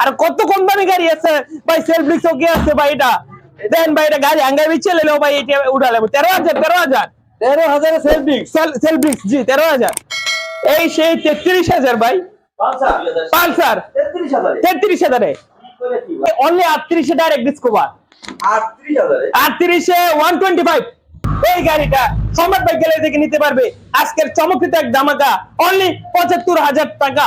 আর কত কম দামি গাড়ি আছে? ভাই সেলফ ডিস্ক কি আছে ভাই এটা? দেন ভাই এটা গাড়ি আঙ্গাই বিচ্ছে লেলো ভাই এটা উঠালে। তেরো হাজার তেরো হাজার। তেরো হাজারে সেলফ ডিস্ক সেলফ ডিস্ক জি তেরো হাজার। এই সেই তেত্রিশ হাজার ভাই। পালসার? তেত্রিশ হাজারে? অনলি আটত্রিশে ডাইরেক্ট ডিসকভার আটত্রিশ ওয়ান টোয়েন্টি ফাইভ এই গাড়িটা সম্রাট বাইক গ্যালারি থেকে নিতে পারবে। আজকের চমকৃত এক দামাকা অনলি পঁচাত্তর হাজার টাকা।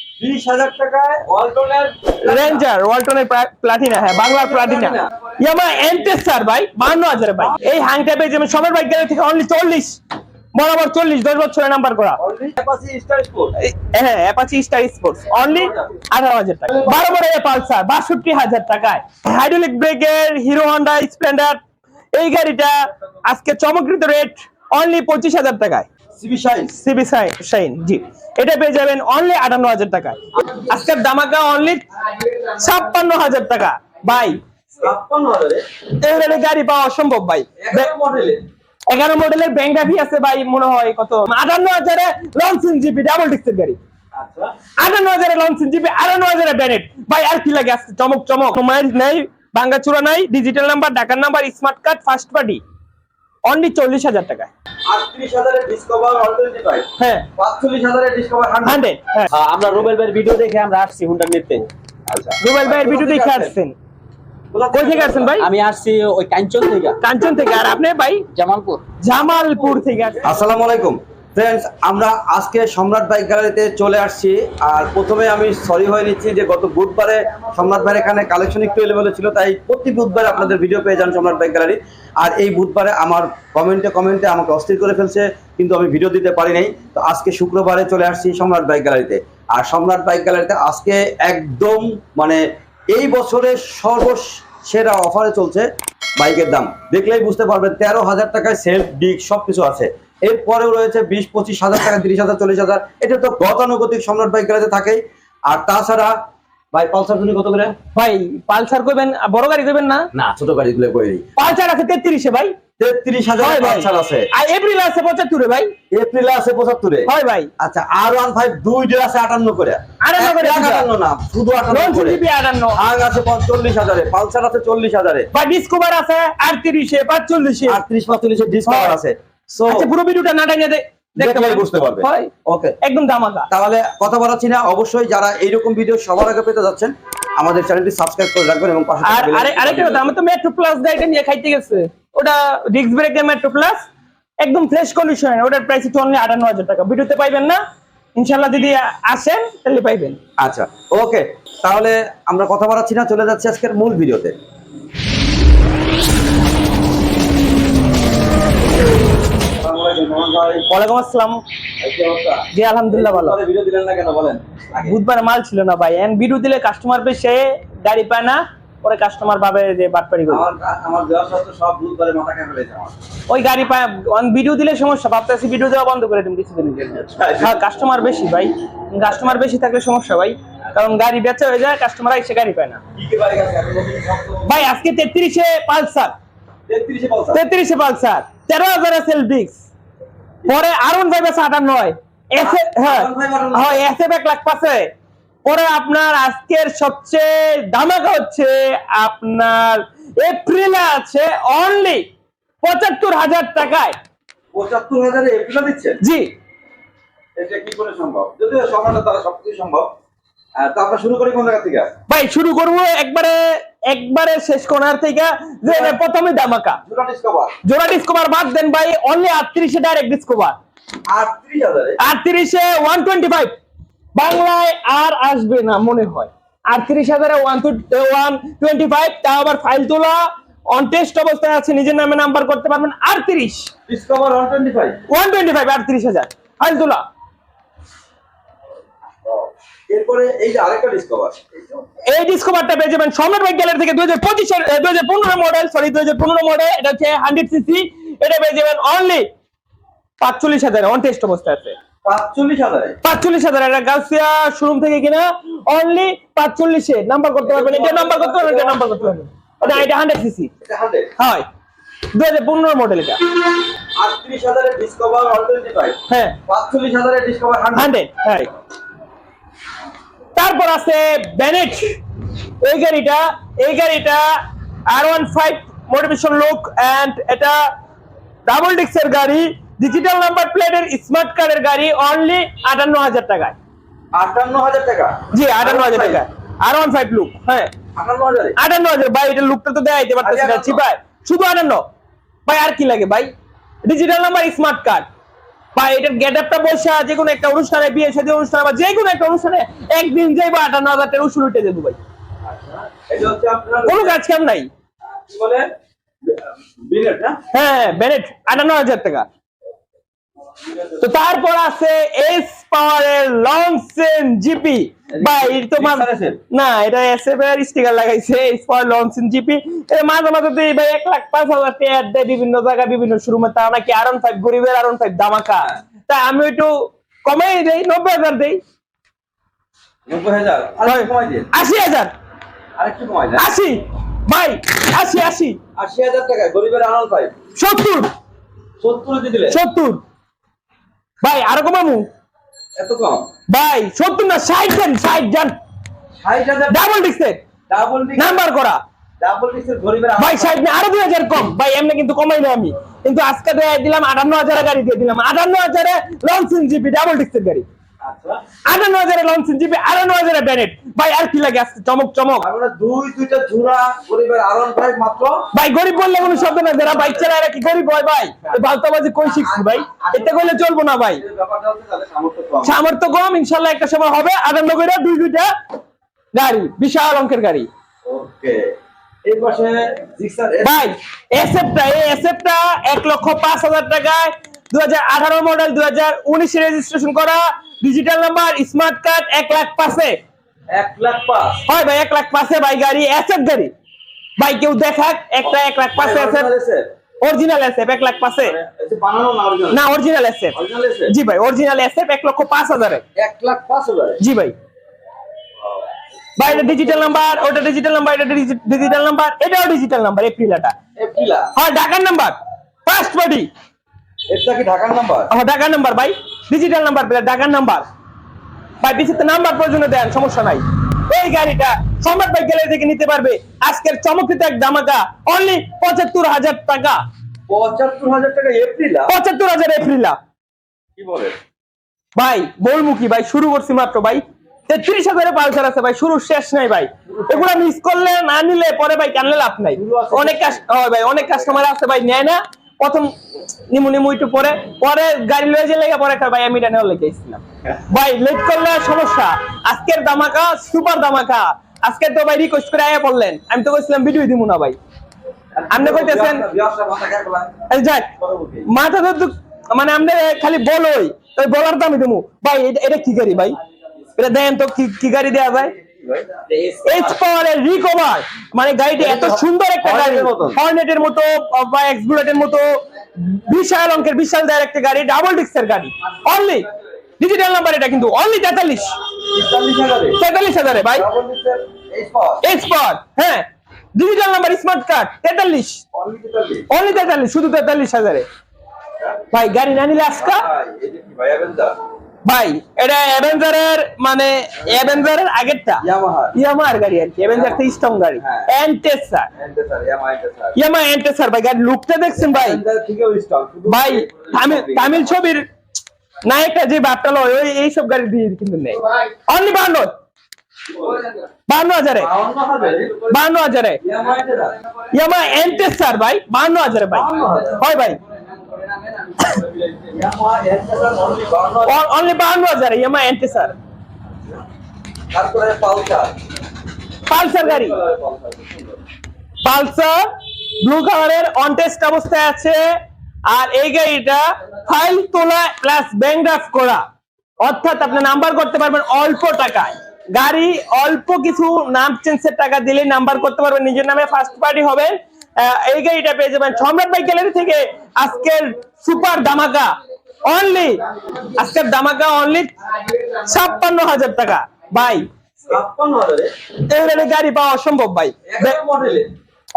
বিশ হাজার টাকায় ওয়ালটনের রেঞ্জার ওয়ালটনের প্লাটিনা হ্যাঁ বাংলার প্লাটিনা ইয়ামা ভাই বান্ন হাজার ভাই। এই হ্যাংটা পেয়ে যাবেন সবার বাইক গ্যালারি থেকে অনলি চল্লিশ বরাবর চল্লিশ দশ বছরের নাম্বার করা। হ্যাঁ অ্যাপাচি স্টার স্পোর্টস অনলি আঠারো হাজার টাকা। পালসার বাষট্টি হাজার টাকায়। হাইড্রোলিক ব্রেকের হিরো হন্ডা স্প্লেন্ডার এই গাড়িটা আজকে চমকৃত রেট অনলি পঁচিশ হাজার টাকায়। CB Shine? জি। এটা পেয়ে যাবেন অনলি আটান্ন হাজার টাকা। আজকের দামাকা অনলি ছাপ্পান্ন হাজার টাকা। ভাই গাড়ি পাওয়া অসম্ভব ভাই। এগারো মডেলে এগারো মডেলের ব্যাংকাফি আছে ভাই মনে হয় কত? আটান্ন হাজারে লঞ্চিং জিপি ডাবল ডিস্কের গাড়ি। আচ্ছা। আটান্ন হাজারে লঞ্চিং জিপি আটান্ন হাজারে ব্যানেট ভাই আর কি লাগে? আজকে চমক চমক। মোবাইল নাই বাঙ্গাচুরা নাই ডিজিটাল নাম্বার ডাকার number smart card first party only চল্লিশ হাজার টাকায়। হ্যাঁ। হ্যাঁ। আমরা রুবেল ভাইয়ের ভিডিও দেখে আমরা আসছি হুন্ডা নিতে আচ্ছা। রুবেল ভাইয়ের ভিডিও দেখে আসছেন? থেকে আসছেন? ভাই? আমি আসছি ওই কাঞ্চন থেকে। কাঞ্চন থেকে। আর আপনি ভাই? জামালপুর। জামালপুর থেকে আসছেন। আসসালামু আলাইকুম। ফ্রেন্ডস আমরা আজকে সম্রাট বাইক গ্যালারিতে চলে আসছি। আর প্রথমে আমি সরি হয়ে নিচ্ছি যে গত বুধবারে সম্রাট ভাইয়ের এখানে কালেকশন একটু এলেবেলে ছিল, তাই প্রতি বুধবারে আপনাদের ভিডিও পেয়ে যান সম্রাট বাইক গ্যালারি। আর এই বুধবারে আমার কমেন্টে কমেন্টে আমাকে অস্থির করে ফেলছে, কিন্তু আমি ভিডিও দিতে পারি নাই। তো আজকে শুক্রবারে চলে আসছি সম্রাট বাইক গ্যালারিতে। আর সম্রাট বাইক গ্যালারিতে আজকে একদম মানে এই বছরের সর্বসেরা অফারে চলছে বাইকের দাম। দেখলেই বুঝতে পারবেন, তেরো হাজার টাকায় সেলফ ডিক সব কিছু আছে। এরপরেও রয়েছে বিশ পঁচিশ হাজার টাকা তিরিশ হাজার চল্লিশ হাজার। এটা তো গতানুগতিক সম্রাট বাইক গ্যালারিতে থাকেই আর তাছাড়া ভাই পালসার তুমি কত করে? ভাই পালসার করবেন বড় গাড়ি করবেন না? না ছোট গাড়িগুলো করে দিই পালসার আছে তেত্রিশে ভাই। তেত্রিশ হাজার পালসার আছে। আর এপ্রিল আছে পঁচাত্তরে ভাই। এপ্রিলে আছে পঁচাত্তরে? হয় ভাই। আচ্ছা আর ওয়ান ফাইভ আছে আটান্ন করে। আটান্ন করে আটান্ন না শুধু আটান্ন লঞ্চ করে জিপি আটান্ন। আগ আছে পঞ্চল্লিশ হাজারে পালসার আছে চল্লিশ হাজারে। বা ডিসকভার আছে আটত্রিশে পাঁচচল্লিশে। আটত্রিশ পাঁচচল্লিশে হয়। আছে। সো আচ্ছা পুরো ভিডিওটা না টাইনে দেখতে বুঝতে পারবে। ওকে একদম দামাকা তাহলে কথা বলাচ্ছি না। অবশ্যই যারা এইরকম ভিডিও সবার আগে পেতে যাচ্ছেন আমাদের চ্যানেলটি সাবস্ক্রাইব করে রাখবেন এবং পাশে আর থাকা bell আরে icon আরেকটা কথা আমি তো মেট্রো প্লাস গাড়িটা নিয়ে খাইতে গেছে। ওটা ডিস্ক ব্রেকের মেট্রো প্লাস একদম ফ্রেশ কন্ডিশন ওটার প্রাইস হচ্ছে অনলি আটান্ন হাজার টাকা। ভিডিওতে পাইবেন না। ইনশাল্লাহ যদি আসেন তাহলে পাইবেন। আচ্ছা ওকে তাহলে আমরা কথা বলাচ্ছি না চলে যাচ্ছি আজকের মূল ভিডিওতে ওয়ালাইকুম আসসালাম। জি আলহামদুলিল্লাহ ভালো। ভিডিও দিলেন না কেন বলেন? বুধবার মাল ছিল না ভাই। এন্ড ভিডিও দিলে কাস্টমার পেয়ে গাড়ি পায় না পরে কাস্টমার ভাবে যে বাটপাড়ি করে আমার আমার ব্যবসা সব বুধবারে মাথা খেয়ে ফেলেছে ওই গাড়ি পায় ভিডিও দিলে সমস্যা ভাবতেছি ভিডিও দেওয়া বন্ধ করে দিন কিছুদিনের জন্য হ্যাঁ কাস্টমার বেশি ভাই। কাস্টমার বেশি থাকলে সমস্যা ভাই। কারণ গাড়ি বেচা হয়ে যায় কাস্টমার এসে গাড়ি পায় না। ভাই আজকে তেত্রিশে পালসার। 33 এ পালসার? তেত্রিশে পালসার। তেরো হাজার সেল ডিক্স পরে আরন ফাইভ আছে আটান্ন নয়। এসে হ্যাঁ। R15 হ্যাঁ এসে এক লাখ পাশে পরে আপনার আজকের সবচেয়ে দামাকা হচ্ছে আপনার এপ্রিলে আছে অনলি পঁচাত্তর হাজার টাকায়। পঁচাত্তর হাজারে এপ্রিল দিচ্ছেন? জি। এটা কি করে সম্ভব? যদিও সমানতা দ্বারা সবকিছু সম্ভব। আহ, তো আমরা শুরু করি কোন জায়গা থেকে? ভাই শুরু করব একবারে একবারে শেষ কোনার থেকে যে প্রথমে দামাকা জোড়া ডিসকভার বাদ দেন ভাই অনলি আটত্রিশে ডাইরেক্ট ডিসকভার আটত্রিশ ওয়ান টোয়েন্টি ফাইভ বাংলায় আর আসবে না মনে হয়। আটত্রিশ হাজারে ওয়ান ওয়ান টোয়েন্টি ফাইভ তা আবার ফাইল তোলা। অন টেস্ট অবস্থায় আছে নিজের নামে নাম্বার করতে পারবেন। আটত্রিশ। Discover one twenty five one twenty five আটত্রিশ হাজার। ফাইল তোলা। এরপরে এই যে আরেকটা ডিসকভার এই ডিসকভারটা পেয়ে যাবেন সম্রাট বাইক গ্যালারি থেকে দুই হাজার পঁচিশের দুই হাজার পনেরো মডেল সরি দুই হাজার পনেরো মডেল এটা হচ্ছে হান্ড্রেড সিসি এটা পেয়ে যাবেন অনলি পাঁচচল্লিশ হাজার অন টেস্ট অবস্থায় আছে। পাঁচচল্লিশ হাজার? এটা শোরুম থেকে কিনা অনলি পাঁচচল্লিশে। নাম্বার করতে পারবেন এটা নাম্বার করতে পারবেন এটা নাম্বার করতে পারবেন। এটা এটা হান্ড্রেড সিসি হয়। দু হাজার পনেরো মডেল এটা। আটত্রিশ ডিসকভার হ্যাঁ। পাঁচচল্লিশ হাজারে ডিসকভার হান্ড্রেড হ্যাঁ। তারপর আছে ব্যানেট এই গাড়িটা এই গাড়িটা আর one five motivation look and এটা ডাবল ডিক্সের গাড়ি ডিজিটাল নাম্বার প্লেটের স্মার্ট কার্ডের গাড়ি অনলি আটান্ন হাজার টাকায়। আটান্ন হাজার টাকা? জি আটান্ন হাজার টাকা। আর ওয়ান ফাইভ লুক হ্যাঁ। আটান্ন হাজার ভাই এটা লুকটা তো দেখাইতে পারতেছি না। চিপায় শুধু আটান্ন। ভাই আর কি লাগে ভাই? ডিজিটাল নাম্বার স্মার্ট কার্ড ভাই এটার গেট আপটা বসা যে কোনো একটা অনুষ্ঠানে বিয়ে সাদী অনুষ্ঠানে বা যে কোনো একটা অনুষ্ঠানে একদিন যাই বা আটান্ন হাজার টাকা উসুল উঠে দেবো ভাই। কোনো কাজ কাম নাই। হ্যাঁ বেনেট আটান্ন হাজার টাকা। তো তারপর আছে এস পাওয়ারের লংসেন জিপি ভাই এটা তো মা- Mixer SF? না এটা এসএফ এর স্টিকার লাগাইছে এস লংসেন জিপি এটা মাঝে মাঝে তো ভাই এক লাখ পাঁচ হাজার টাকা ad দেয় বিভিন্ন জায়গায় বিভিন্ন শোরুমে তা নাকি আরন ফাইভ গরিবের আরন ফাইভ দামাকা তাই আমি একটু কমাই দেই নব্বই হাজার দেই। নব্বই হাজার? আরেকটু কমাই দিন। আশি হাজার। আরেকটু কমাই দেন। আশি ভাই আশি আশি। আশি হাজার টাকা গরিবের পাই সত্তর। সত্তর দিয়ে দিলে। সত্তর। ভাই আরও কমামু এত কম? ভাই সত্তর না ষাট দেন ষাট যান ডাবল ডিস্কের ডাবল নাম্বার করা। ভাই ষাট না আরও দুই হাজার কম। ভাই এমনি কিন্তু কমাই না আমি। কিন্তু আজকে দেয় দিলাম আটান্ন হাজার গাড়ি দিয়ে দিলাম। আটান্ন হাজারে লঞ্চিং জিপি ডাবল ডিস্কের গাড়ি। আটান্ন হাজারে লঞ্চিং জিপি আটান্ন হাজারে ব্যানেট ভাই আর কি লাগে আজকে? চমক চমক। দুই দুইটা ঝুরা গরিবের আরন ফাইভ মাত্র। ভাই গরিব বললে কোনো শব্দ না যারা বাইক চালায় এরা কি গরিব হয় ভাই? বালতাবাজি কই শিখছি ভাই? এতে করলে চলবো না ভাই। এই ব্যাপারটা হচ্ছে তাহলে সামর্থ্য কম। ইনশাল্লাহ একটা সময় হবে। আটান্ন করে দুই দুইটা গাড়ি বিশাল অঙ্কের গাড়ি। ওকে। এই পাশে ভাই এসএফটা এই এসএফটা এক লক্ষ পাঁচ হাজার টাকায় দু হাজার আঠারো মডেল দু হাজার উনিশে রেজিস্ট্রেশন করা। ডিজিটাল নাম্বার স্মার্ট কার্ড এক লাখ পাঁচে। এক লাখ পাঁচ। হয় ভাই এক লাখ পাঁচে ভাই গাড়ি এসএফ গাড়ি। ভাই কেউ দেখাক একটা এক লাখ পাঁচে এসএফ অরিজিনাল এসএফ এক লাখ পাঁচে। বানানো না original? না অরিজিনাল এসএফ Original এসে? জি ভাই অরিজিনাল এসএফ এক লক্ষ পাঁচ হাজারে। এক লাখ পাঁচ হাজারে? জি ভাই। ভাই এটা ডিজিটাল নাম্বার ওটা ডিজিটাল নাম্বার এটা ডিজিটাল নাম্বার এটাও ডিজিটাল নাম্বার এপ্রিলাটা এপ্রিলা হয় ঢাকার নাম্বার ফার্স্ট পার্টি এটা কি ঢাকার নাম্বার? ঢাকার নাম্বার ভাই। ডিজিটাল নাম্বার প্লেট ঢাকার নাম্বার। ভাই নাম্বার দেন সমস্যা নাই। এই গাড়িটা সম্রাট ভাই গ্যালারি থেকে নিতে পারবে। আজকের চমকিত এক দামাকা অনলি পঁচাত্তর হাজার টাকা। পঁচাত্তর হাজার টাকা এপ্রিলা পঁচাত্তর হাজার এপ্রিলা কি বলে? ভাই বলব কি ভাই শুরু করছি মাত্র ভাই। তেত্রিশ হাজারে পালসার আছে ভাই শুরু শেষ নাই ভাই। এগুলা মিস করলে না নিলে পরে ভাই কানলে লাভ নাই। অনেক ভাই। অনেক কাস্টমার আছে ভাই নেয় না। প্রথম নিমু নিমু একটু পরে পরে গাড়ি লয়ে যে লেগে পরে ভাই আমি নেওয়ার লেগে এসেছিলাম ভাই লেট করলে সমস্যা। আজকের দামাকা সুপার দামাকা আজকে তো ভাই রিকোয়েস্ট করে আয়া বললেন আমি তো কইছিলাম ভিডিও দিমু না ভাই। আপনি কইতেছেন যাক মাথা তো মানে আপনি খালি বলোই। বলার দামই দেবো ভাই, এটা- কি গাড়ি ভাই? এটা দেন তো কি কি গাড়ি দেওয়া যায়? এইচ পাওয়ারের রিকভার মানে গাড়িটি এত সুন্দর একটা গাড়ি। হর্নেটের মতো। বা এক্সবুলেটের মতো বিশাল অঙ্কের বিশাল দেয়ার একটা গাড়ি ডাবল ডিস্কের গাড়ি। অনলি ডিজিটাল নাম্বার এটা কিন্তু অনলি তেতাল্লিশ। তেতাল্লিশ হাজারে ভাই। এইচ পাওয়ার হ্যাঁ। ডিজিটাল নাম্বার স্মার্ট কার্ড তেতাল্লিশ। অনলি তেতাল্লিশ অনলি তেতাল্লিশ শুধু তেতাল্লিশ হাজারে। ভাই গাড়ি না নিলে আজকা? ভাই এটা অ্যাভেঞ্জারের মানে অ্যাভেঞ্জারের আগেরটা? ইয়ামাহা ইয়ামাহার গাড়ি আর কি অ্যাভেঞ্জার তো স্ট্রং গাড়ি। এন্টেসার ইয়ামা এন্টেসার ভাই গাড়ি লুকটা দেখছেন ভাই? ভাই তামিল তামিল ছবির নায়কটা যে বাপটা লয় ওই এইসব গাড়ি দিয়ে কিন্তু নেই অনলি বান্ন বান্ন হাজারে। বান্ন হাজারে? ইয়ামা এন্টেসার ভাই বান্ন হাজারে ভাই। হয় ভাই। অনলি বাউন্ন হাজার। ইয়ামা এন্টেসার তারপরে পালসার পালসার গাড়ি। পালসার ব্লু কালারের অন টেস্ট অবস্থায় আছে। আর এই গাড়িটা ফাইল তোলা প্লাস ব্যাংক করা। অর্থাৎ আপনি নাম্বার করতে পারবেন অল্প টাকায়। গাড়ি অল্প কিছু নাম চেঞ্জের টাকা দিলে নাম্বার করতে পারবেন। নিজের নামে ফার্স্ট পার্টি হবেন। এই গাড়িটা পেয়ে যাবেন সম্রাট বাইক গ্যালারি থেকে আজকের সুপার দামাকা অনলি আজকের দামাকা অনলি ছাপ্পান্ন হাজার টাকা। ভাই এই গাড়ি পাওয়া অসম্ভব ভাই।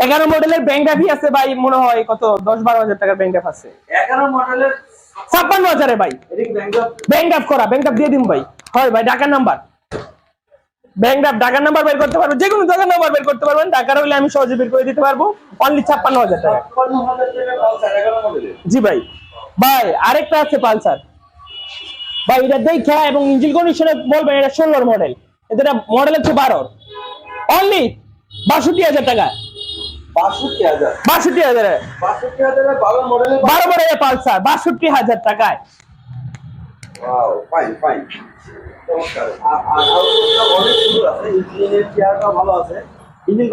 এগারো মডেলের? ব্যাংডাফি আছে ভাই মনে হয় কত? দশ বারো হাজার টাকার ব্যাংডাফ আছে। এগারো মডেলের ছাপ্পান্ন হাজারে ভাই। ব্যাংডাফ করা ব্যাংডাফ দিয়ে দিন ভাই। হয় ভাই ঢাকার নাম্বার ব্যাংডাফ ঢাকার নাম্বার বের করতে পারব যে কোনো জায়গার নাম্বার বের করতে পারবেন। ঢাকার হইলে আমি সহজে বের করে দিতে পারব। অনলি ছাপ্পান্ন হাজার টাকা। জি ভাই। ভাই আরেকটা আছে পালসার। ভাই এটা দেখা এবং ইঞ্জিন কন্ডিশনে বলবেন এটা ষোলোর মডেল এটা মডেল হচ্ছে বারোর। অনলি বাষট্টি হাজার টাকা। বাষট্টি হাজার। বারো মডেলের পালসার বাষট্টি হাজার টাকায়।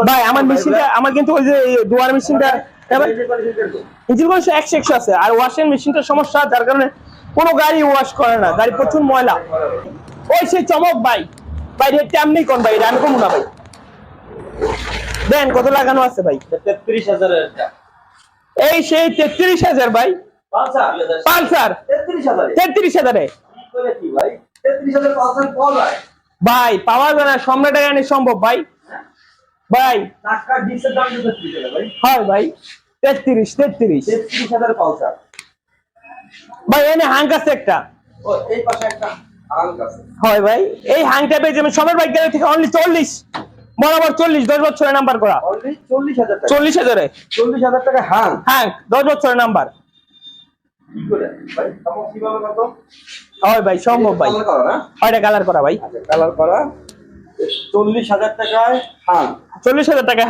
ভাই আমার মেশিনটা আমার কিন্তু ওই যে দুয়ার মেশিনটা ইঞ্জিন কন্ডিশন একশো একশো আছে। আর ওয়াশিং মেশিনটার সমস্যা যার কারণে কোনো গাড়ি ওয়াশ করে না। গাড়ি প্রচুর ময়লা। ওই সেই চমক ভাই। ভাই রেটটা আপনি কোন ভাই? আমি কমু না ভাই। দেন কত লাগানো আছে ভাই? তেত্রিশ হাজারের এই সেই তেত্রিশ হাজার ভাই। পালসার। পালসার। তেত্রিশ হাজারে তেত্রিশ হাজারে। ভাই পাওয়া যায় না সম্রাট এখানে সম্ভব ভাই। ভাই। হয় ভাই। তেত্রিশ তেত্রিশ। ভাই এনে হাঙ্ক আছে একটা। হয় ভাই। এই আমি সময় বাইক গেলে থেকে অনলি চল্লিশ। বরাবর চল্লিশ দশ বছরের নাম্বার করা। চল্লিশ হাজার চল্লিশ হাজারে। টাকা হাং হ্যাঁ দশ বছরের নাম্বার কি করে? ভাই কীভাবে কত? হয় ভাই সম্ভব ভাই। করা কালার করা ভাই। আচ্ছা কালার করা। চল্লিশ হাজার টাকায় হাং। চল্লিশ হাজার টাকায়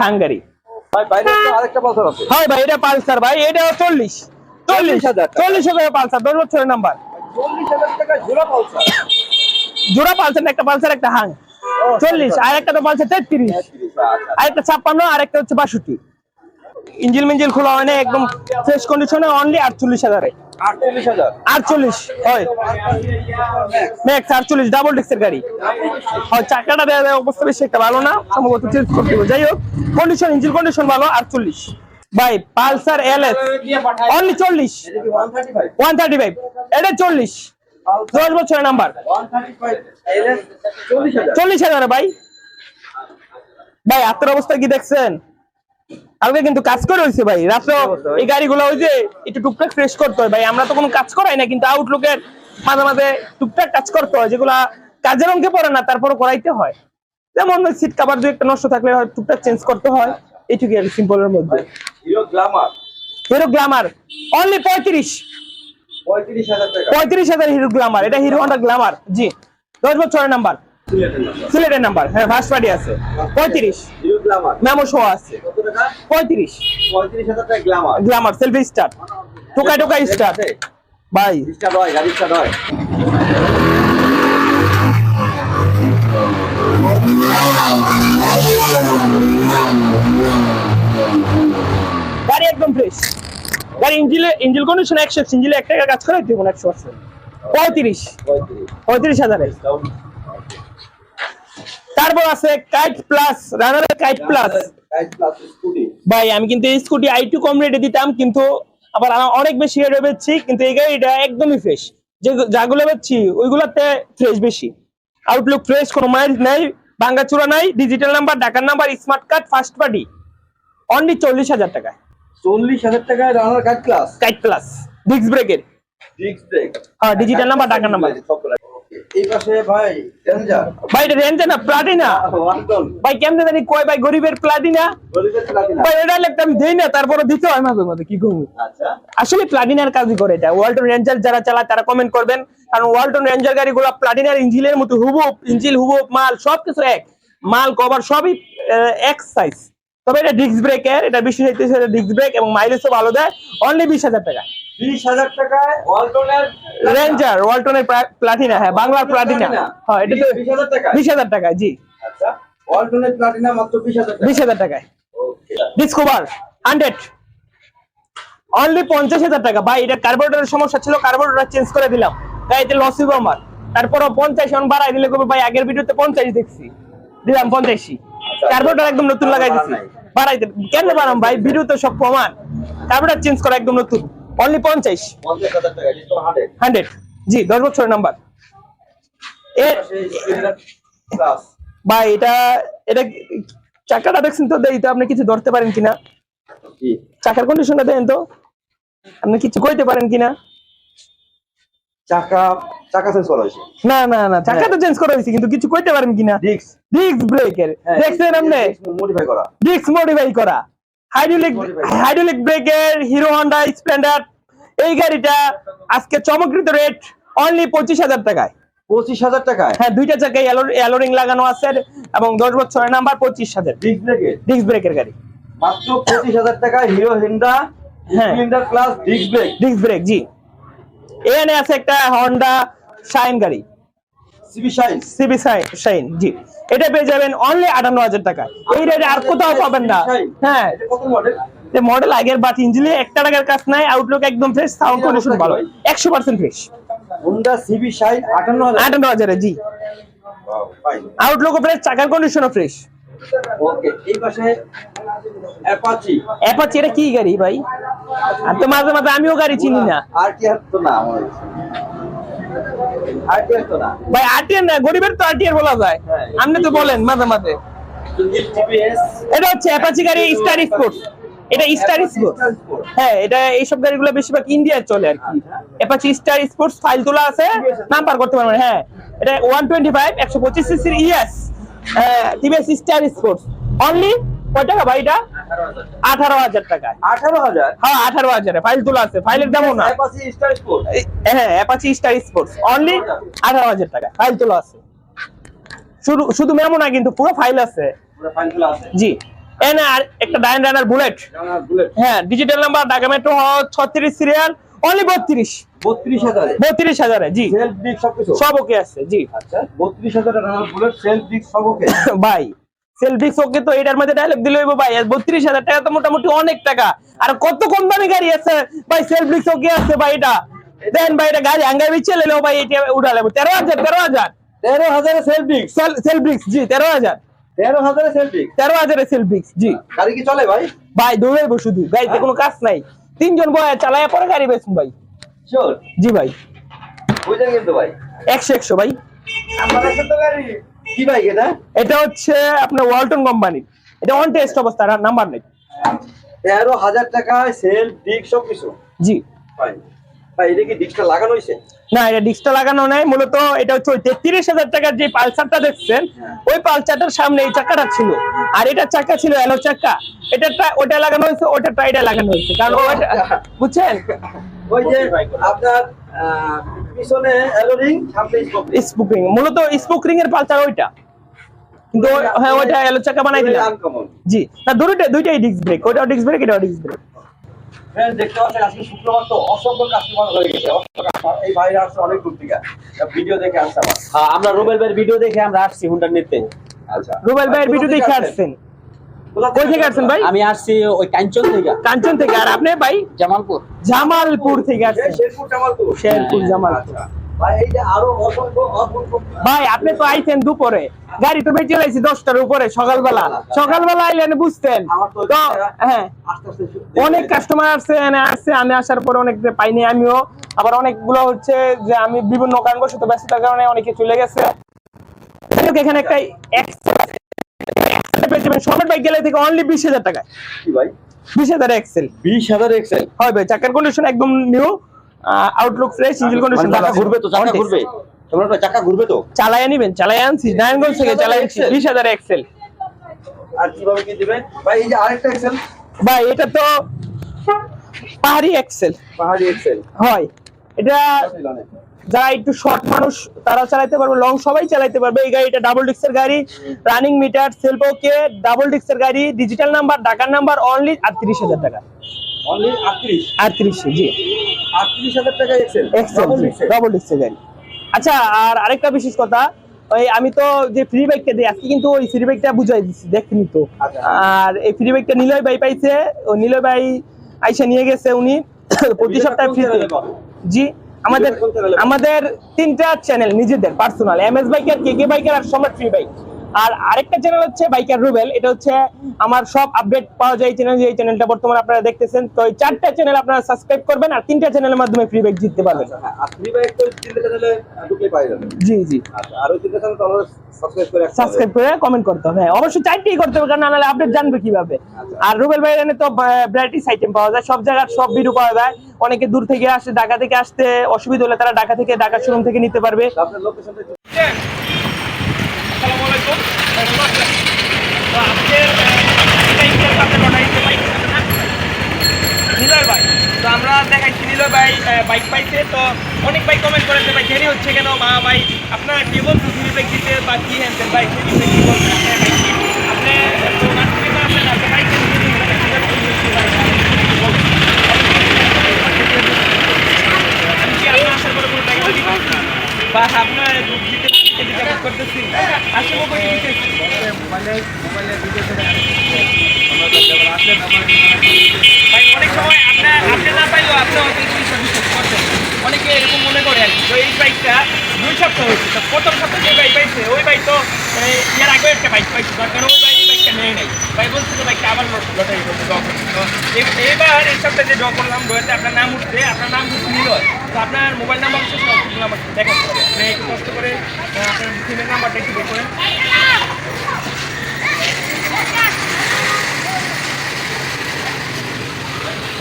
আরেকটা পালসার আছে। হয় ভাই এটা পালসার ভাই এটা চল্লিশ। চল্লিশ হাজার চল্লিশ হাজার পালসার দশ বছরের নাম্বার চল্লিশ হাজার টাকা জোড়া পালসার। জোড়া পালসার একটা পালসার একটা হাং। চল্লিশ আর একটা তো পালসার তেত্রিশ। আচ্ছা। আর একটা ছাপ্পান্ন আর একটা হচ্ছে বাষট্টি। ইঞ্জিল মিঞ্জিল খোলা হয় না একদম ফ্রেশ কন্ডিশনে অনলি আটচল্লিশ হাজারে। আটচল্লিশ হয়। ম্যাক্স আটচল্লিশ ডাবল ডিস্কের গাড়ি। হয় চাকাটা দেওয়া দেওয়া অবস্থা বেশি একটা ভালো না সম্ভবত চেঞ্জ করতে হবে যাই হোক কন্ডিশন ইঞ্জিন কন্ডিশন ভালো আটচল্লিশ। ভাই পালসার এল এস অনলি চল্লিশ। One thirty five. এটা চল্লিশ। দশ বছরের নাম্বার চল্লিশ হাজার ভাই। ভাই আপনার অবস্থা কি দেখছেন? কালকে কিন্তু কাজ করে হয়েছে ভাই। রাত্র এই গাড়িগুলো ওই যে একটু টুকটাক ফ্রেশ করতে হয় ভাই। আমরা তো কোনো কাজ করাই না কিন্তু আউটলুকের মাঝে মাঝে টুকটাক কাজ করতে হয় যেগুলা কাজের অঙ্কে পড়ে না তারপরও করাইতে হয়। যেমন সিট কাভার দু একটা নষ্ট থাকলে টুকটাক চেঞ্জ করতে হয়। এইটুকু আর সিম্পলের মধ্যে। হিরো গ্ল্যামার অনলি হিরো এটা হিরো হন্ডা গ্লামার জি। 10 বছরের নাম্বার সিলেটের নাম্বার হ্যাঁ ফার্স্ট পার্টি আছে। 35 গ্ল্যামার মেমো আছে। সেলফি স্টার টোকা টোকা স্টার ভাই গাড়ি একদম ফ্রেশ গাড়ি ইঞ্জিলে ইঞ্জিল কন্ডিশন একশো ইঞ্জিলে এক কাজ করে দেবো একশো আছে পঁয়ত্রিশ। পঁয়ত্রিশ। হাজারে। তারপর আছে কাইট প্লাস রানারের কাইট প্লাস স্কুটি ভাই আমি কিন্তু এই স্কুটি আই টু কম রেটে দিতাম কিন্তু আবার আমি অনেক বেশি রেটে বেচছি কিন্তু এই গাড়িটা একদমই ফ্রেশ যে যাগুলো বেচছি ওইগুলোতে ফ্রেশ বেশি। আউটলুক ফ্রেশ কোনো মাইল নেই ভাঙ্গাচুরা নাই ডিজিটাল নাম্বার ঢাকার number smart card first party only চল্লিশ হাজার টাকায়। চল্লিশ হাজার টাকায় Runner guide class kite plus disc ব্রেকের ডিস্ক ব্রেক হ্যাঁ ডিজিটাল নাম্বার ঢাকার নাম্বার এই পাশে ভাই ডেঞ্জার ভাই এটা রেঞ্জে না প্লাটিনা ভাই কেমনে জানি কয় ভাই গরিবের প্লাটিনা গরিবের প্লাটিনা ভাই এটা একটা আমি দেই না তারপরে দিতে হয় মাঝে মাঝে কি করব? আচ্ছা। আসলে প্লাটিনার কাজই করে এটা। ওয়ালটন রেঞ্জার যারা চালায় তারা কমেন্ট করবেন। কারণ ওয়ালটন রেঞ্জার গাড়িগুলো প্লাটিনার ইঞ্জিনের মতো হুবুব ইঞ্জিল হুবুব মাল সবকিছু এক। মাল কভার সবই এক সাইজ তবে এটা ডিস্ক ব্রেকের এটা বিশ্ব বিশেষ ডিস্ক ব্রেক এবং মাইলেজও ভালো দেয় অনলি বিশ হাজার টাকা বিশ হাজার টাকায় ওয়ালটনের রেঞ্জার ওয়ালটনের প্লাটিনা হ্যাঁ বাংলার প্লাটিনা হ্যাঁ এটা তো বিশ হাজার টাকা জি। আচ্ছা ওয়ালটনের প্লাটিনা মাত্র বিশ হাজার টাকা বিশ হাজার টাকায়। ওকে ডিসকভার হান্ড্রেড অনলি পঞ্চাশ হাজার টাকা। ভাই এটা কার্বোরেটরের সমস্যা ছিল কার্বোরেটর চেঞ্জ করে দিলাম। গাড়িতে লস হইব আমার। তারপরও পঞ্চাশ এখন বাড়াই দিলে কবে? ভাই আগের ভিডিওতে পঞ্চাশ দেখছি। দিলাম পঞ্চাশি কার্বোরেটর একদম নতুন লাগাই দিছি। কেন বাড়াম ভাই? সব প্রমাণ। কার্বোরেটর চেঞ্জ করা একদম নতুন। অনলি পঞ্চাশ। হান্ড্রেড জি দশ বছরের নাম্বার প্লাস এটা এটা চাকাটা দেখছেন তো? আপনি কিছু ধরতে পারেন কিনা? চাকার কন্ডিশনটা দেন তো। আপনি কিছু কইতে পারেন কিনা? চাকা চাকা চেঞ্জ করা হয়েছে। না না না চাকা তো চেঞ্জ করা হয়েছে কিন্তু কিছু কইতে পারেন কিনা? ডিক্স ডিস্ক ব্রেকের দেখছেন আপনি মডিফাই করা। ডিস্ক মডিফাই করা। হাইড্রোলিক হাইড্রোলিক ব্রেকের হিরো হন্ডা স্প্লেন্ডার এই গাড়িটা আজকে চমকৃত রেট অনলি পঁচিশ হাজার টাকায়। পঁচিশ হাজার টাকায়? হ্যাঁ দুইটা চাকায় অ্যালোরিং লাগানো আছে এবং দশ বছরের নাম্বার পঁচিশ হাজার। ডিক্স ব্রেকে ডিস্ক ব্রেকের গাড়ি। মাত্র পঁচিশ হাজার টাকায় হিরো হিন্ডা হ্যাঁ। প্লাস ডিক্স ব্রেক ডিস্ক ব্রেক জি। এখানে আছে একটা হন্ডা শাইন গাড়ি। সিবি শাইন জি। এটা পেয়ে যাবেন অনলি আটান্ন হাজার টাকা। এই রেটে আর কোথাও পাবেন না। হ্যাঁ। মডেল আগের বাট ইঞ্জিনে একটা টাকার কাজ নাই আউটলুক একদম ফ্রেশ সাউন্ড কন্ডিশন ভালো। একশো percent fresh Honda CB Shine আটান্ন হাজার। আটান্ন হাজারে জি। আউটলুক ফ্রেশ চাকার কন্ডিশনও ফ্রেশ ওকে এই পাশে অ্যাপাচি। অ্যাপাচি এটা কি গাড়ি ভাই? আর তো মাঝে মাঝে আমিও গাড়ি চিনি না। আর কি আর তো না আমার। আর কি আর তো না। ভাই আরটিআর না গরিবের তো আরটিআর বলা যায়। হ্যাঁ। আপনি তো বলেন মাঝে মাঝে। এটা হচ্ছে অ্যাপাচি গাড়ি স্টার স্পোর্টস। এটা স্টার স্পোর্টস। হ্যাঁ এটা এইসব গাড়িগুলো বেশিরভাগ ইন্ডিয়ায় চলে আর কি। অ্যাপাচি স্টার স্পোর্টস ফাইল তোলা আছে নাম্বার করতে পারবেন হ্যাঁ। এটা ওয়ান টোয়েন্টি ফাইভ একশো পঁচিশ সিসির হ্যাঁ টিভিএস স্টার স্পোর্টস অনলি কয় টাকা ভাই এটা? আঠারো হাজার টাকা। আঠারো হাজার? হ্যাঁ আঠারো হাজারে। ফাইল তোলা আছে। ফাইলের দামও না। হ্যাঁ অ্যাপাচি স্টার স্পোর্টস অনলি আঠারো হাজার টাকা। ফাইল তোলা আছে। শুধু শুধু মেমো না কিন্তু পুরো ফাইল আছে। জি। এনে আর একটা ডায়ন রানার বুলেট বুলেট হ্যাঁ ডিজিটাল নাম্বার ঢাকা মেট্রো ছত্রিশ সিরিয়াল অনলি বত্রিশ। বত্রিশ হাজারে। বত্রিশ হাজারে জি। সেলফ ডিক সবকিছু? সব ওকে আছে জি। আচ্ছা বত্রিশ হাজার ভাই সেলফিক্স ওকে তো এটার মধ্যে ডায়লগ দিলে হইবো ভাই। বত্রিশ হাজার টাকা তো মোটামুটি অনেক টাকা। আর কত কম দামি গাড়ি আছে? ভাই সেলফিক্স ওকে আছে ভাই এটা। দেন ভাই এটা গাড়ি আঙ্গাই বিচ্ছে ভাই এটা উঠা লেবো। তেরো হাজার তেরো হাজার। তেরো হাজারে সেলফ ডিক সেলফিক্স জি তেরো হাজার। তেরো হাজারে সেলফ ডিক তেরো হাজারে সেলফিক্স জি। গাড়ি কি চলে ভাই? ভাই দৌড়াইবো শুধু। গাড়িতে কোনো কাজ নাই। তিনজন বয় চালায় পরে গাড়ি বেচুন ভাই। শিওর জি ভাই। বুঝলেন কিন্তু ভাই? একশো একশো ভাই। আমার কাছে তো গাড়ি। কি বাইক এটা? এটা হচ্ছে আপনার ওয়ালটন কোম্পানির এটা অন টেস্ট অবস্থা নাম্বার নেই। তেরো হাজার টাকায় সেলফ ডিক সবকিছু? জি। ভাই ভাই এটা কি ডিকটা লাগানো হয়েছে? না এটা ডিস্কটা লাগানো নাই। মূলত এটা হচ্ছে ওই তেত্রিশ হাজার টাকার যে পালসারটা দেখছেন ওই পালসারটার সামনে এই চাকাটা ছিল। আর এটা চাকা ছিল এলো চাকা। এটা ওটা লাগানো হয়েছে ওটা এটা লাগানো হয়েছে। কারণ ওটা বুঝছেন? ওই যে আপনার পিছনে এলোরিং সামনে স্পোক মূলত স্পুকিং এর পালসার ওইটা। কিন্তু হ্যাঁ ওইটা এলো চাকা বানাই দিলাম। জি। না দুটোটা দুইটাই ডিস্ক ব্রেক ডিস্ক ব্রেক এটাও ডিস্ক ব্রেক দেখতে পাচ্ছেন আজকে শুক্রবার তো অসংখ্য কাস্টমার হয়ে গেছে। এই ভাইরা আসছে অনেক দূর থেকে। ভিডিও দেখে আসছে আমরা। রুবেল ভাইয়ের ভিডিও দেখে আমরা আসছি হুন্ডার নিতে। আচ্ছা। রুবেল ভাইয়ের ভিডিও দেখে আসছেন? কই থেকে আসছেন ভাই? আমি আসছি ওই কাঞ্চন থেকে। কাঞ্চন থেকে। আর আপনি ভাই? জামালপুর। জামালপুর থেকে আসছেন। শেরপুর জামালপুর। শেরপুর জামালপুর। আচ্ছা। ভাই আপনি তো আইছেন দুপুরে। গাড়ি তো বেঁচে লাইছি দশটার উপরে সকালবেলা। সকালবেলা আইলেন বুঝতেন। তো তো হ্যাঁ। আস্তে আস্তে অনেক কাস্টমার আসছে এনে আসছে আমি আসার পরে অনেক যে পাইনি আমিও। আবার অনেকগুলো হচ্ছে যে আমি বিভিন্ন কারণবশত ব্যস্ততার কারণে অনেকে চলে গেছে। এখানে একটা সমেত বাইক গেলে থেকে অনলি বিশ হাজার টাকা ভাই? বিশ হাজার এক্সেল বিশ হাজার এক্সেল হয় ভাই চাকার কন্ডিশন একদম new outlook fresh engine condition চাকা ঘুরবে তো চাকা ঘুরবে? তোমরা চাকা ঘুরবে তো? চালায় নিবেন চালায় আনছি নারায়ণগঞ্জ থেকে চালাই আনছি বিশ হাজার এক্সেল আর কীভাবে কি দিবেন? ভাই এই যে আরেকটা এক্সেল ভাই এটা তো পাহাড়ি এক্সেল পাহাড়ি এক্সেল হয়। এটা যারা একটু শর্ট মানুষ তারা চালাতে পারবে লং সবাই চালাতে পারবে। এই গাড়িটা ডাবল ডিক্সের গাড়ি running meter self okay double ডিক্সের গাড়ি ডিজিটাল নাম্বার ঢাকার নাম্বার অনলি আটত্রিশ হাজার টাকা। অনলি আটত্রিশ? আটত্রিশ জি। আটত্রিশ হাজার টাকা এক্সেল এক্সেল ডাবল ডিক্সের গাড়ি। আচ্ছা আর আরেকটা বিশেষ কথা ওই আমি তো যে ফ্রি বাইকটা দিই আজকে কিন্তু ওই ফ্রি বাইকটা বুঝাই দিচ্ছি দেখনি তো। আচ্ছা। আর এই ফ্রি বাইকটা নিলয় ভাই পাইছে ও নিলয় ভাই আইসা নিয়ে গেছে উনি প্রতি সপ্তাহে কোন ফ্রি channel জি। আমাদের? আমাদের তিনটা চ্যানেল নিজেদের personal M S biker K K biker আর সম্রাট ফ্রি বাইক আর আরেকটা চ্যানেল হচ্ছে বাইকার রুবেল এটা হচ্ছে আমার সব আপডেট পাওয়া যায় চ্যানেল এই চ্যানেলটা বর্তমানে আপনারা দেখতেছেন। তো এই চারটা চ্যানেল আপনারা সাবস্ক্রাইব করবেন আর তিনটা চ্যানেলের মাধ্যমে ফ্রি বাইক জিততে পারবেন। হ্যাঁ আর ফ্রি বাইক তো তিনটে চ্যানেলে ঢুকলে পাই যাবে। জি জি। আচ্ছা আর ওই তিনটে চ্যানেল তো আমরা সাবস্ক্রাইব করে। সাবস্ক্রাইব করে কমেন্ট করতে হবে হ্যাঁ। অবশ্যই চারটেই করতে হবে কারণ নাহলে আপডেট জানবে কীভাবে। আর রুবেল এনে তো ভ্যারাইটিস আইটেম পাওয়া যায় সব জায়গার সব ভিডিও পাওয়া যায়। অনেকে দূর থেকে আসে ঢাকা থেকে আসতে অসুবিধা হলে তারা ঢাকা থেকে ঢাকা শোরুম থেকে নিতে পারবে তো আপনার লোকেশনটা একটু আসসালামু আলাইকুম তো আজকের নিলয় ভাই। তো আমরা দেখাইছি নিলয় ভাই বাইক পাইছে। তো অনেক বাইক কমেন্ট করেছে, ভাই দেরি হচ্ছে কেন? মা, ভাই, আপনারা কি বলছেন ফ্রি বাইক দিতে বা কি হ্যান্ডেল বাইক ফ্রি বাইক কি বলছেন আপনি তো আপনার বাইক দুধ দিতে করতেছি আসলে মোবাইল দিতেছি ভাই অনেক সময় আপনার আপনি না পাইলেও আপনি অত কিছু বিশ্বাস অনেকে এরকম মনে করে আর কি তো এই বাইকটা দুই সপ্তাহ হয়েছে। তো প্রথম সপ্তাহে যে বাইক পাইছে ওই বাইক তো এই, এর আগে একটা বাইক পাইছে দরকার ওই বাইক বাইকটা নেয় নাই। ভাই বলছে তো বাইকটা আবার লটারি করতে ড্র করতে তো এবার এই সপ্তাহে যে ড্র করলাম ড্রতে আপনার নাম উঠছে আপনার নাম উঠছে নিলয় তো আপনার মোবাইল নাম্বার হচ্ছে সবগুলো আমার দেখাতে হবে। আপনি একটু কষ্ট করে আপনার সিমের নাম্বারটা একটু বের করেন।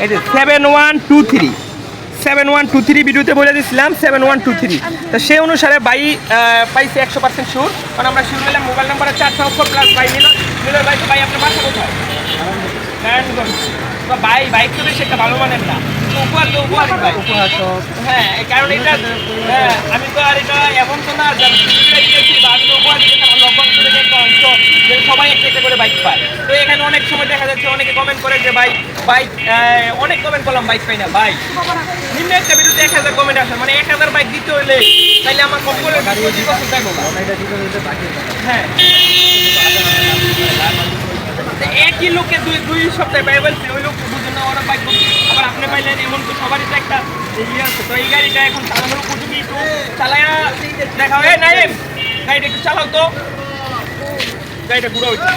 এই যে seven one two three seven one two three ভিডিওতে বলে দিয়েছিলাম সেভেন ওয়ান টু থ্রি তো সেই অনুসারে বাই পাইছে একশো পার্সেন্ট শিওর কারণ আমরা শিওর নিলাম মোবাইল নাম্বারে চার ছয় প্লাস বাই নিল নিল ভাই তো ভাই আপনার বাসা কোথায়? নারায়ণগঞ্জ। তো বাইক তো বেশি একটা ভালো মানের না। হ্যাঁ কারণ এটা হ্যাঁ আমি তো আর এটা এমন তো না আমি উপহার লকডাউন করে অংশ সবাই একটা একটা করে বাইক পায় তো এখানে অনেক সময় দেখা যাচ্ছে অনেকে কমেন্ট করে যে ভাই বাইক অনেক কমেন্ট করলাম বাইক পাই না ভাই নিম্ন একটা ভিডিওতে এক হাজার কমেন্ট আসে মানে এক হাজার বাইক দিতে হলে তাহলে আমার কম করে হ্যাঁ একই লোকে দুই দুই সপ্তাহে পাই বলছে ওই লোক বাইক এমন তো সবারই তো একটা ইয়ে আছে। তো এই গাড়িটা এখন চালানোর উপযোগী একটু চালায়া দেখা হয়। গাড়িটা একটু চালাও তো। গাড়িটা ঘুরা হচ্ছে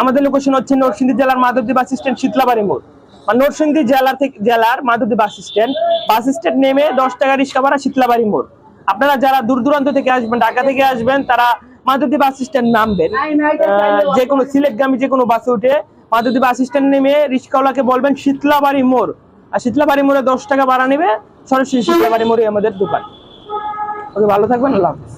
আমাদের লোকেশন হচ্ছে নরসিংদী জেলার মাধবদী বাস স্ট্যান্ড শীতলাবাড়ি মোড়। মানে নরসিংদী জেলার থেকে জেলার Madhabdi bus stand bus stand নেমে দশ টাকা রিক্সা ভাড়া শীতলাবাড়ি মোড়। আপনারা যারা দূর দূরান্ত থেকে আসবেন ঢাকা থেকে আসবেন তারা মাধবদী বাস স্ট্যান্ড নামবেন। আহ, যে কোনো সিলেটগামী যে কোনো বাসে উঠে মাধবদী বাস স্ট্যান্ড নেমে রিক্সাওয়ালাকে বলবেন শীতলাবাড়ি মোড়। আর শীতলাবাড়ি মোড়ে দশ টাকা ভাড়া নেবে সরাসরি শীতলাবাড়ি মোড়ে আমাদের দোকান। ওকে ভালো থাকবেন আল্লাহ হাফেজ।